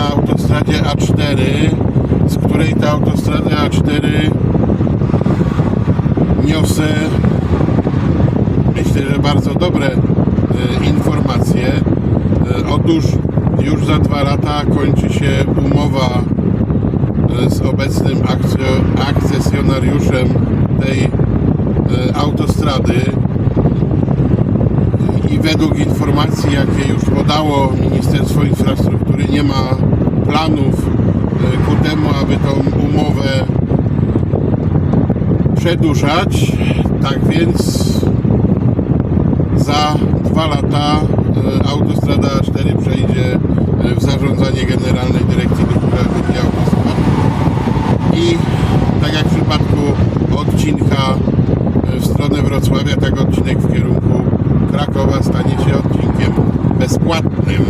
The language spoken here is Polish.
na autostradzie A4, z której ta autostrada A4 niosę myślę, że bardzo dobre e, informacje. E, Otóż już za dwa lata kończy się umowa e, z obecnym akcesjonariuszem tej e, autostrady i według informacji, jakie już podało Ministerstwo Infrastruktury, nie ma planów e, ku temu, aby tą umowę przedłużać. Tak więc za dwa lata e, autostrada A4 przejdzie e, w zarządzanie Generalnej Dyrekcji Dróg Krajowych i Autostrad. I tak jak w przypadku odcinka w stronę Wrocławia, tak odcinek w weaponry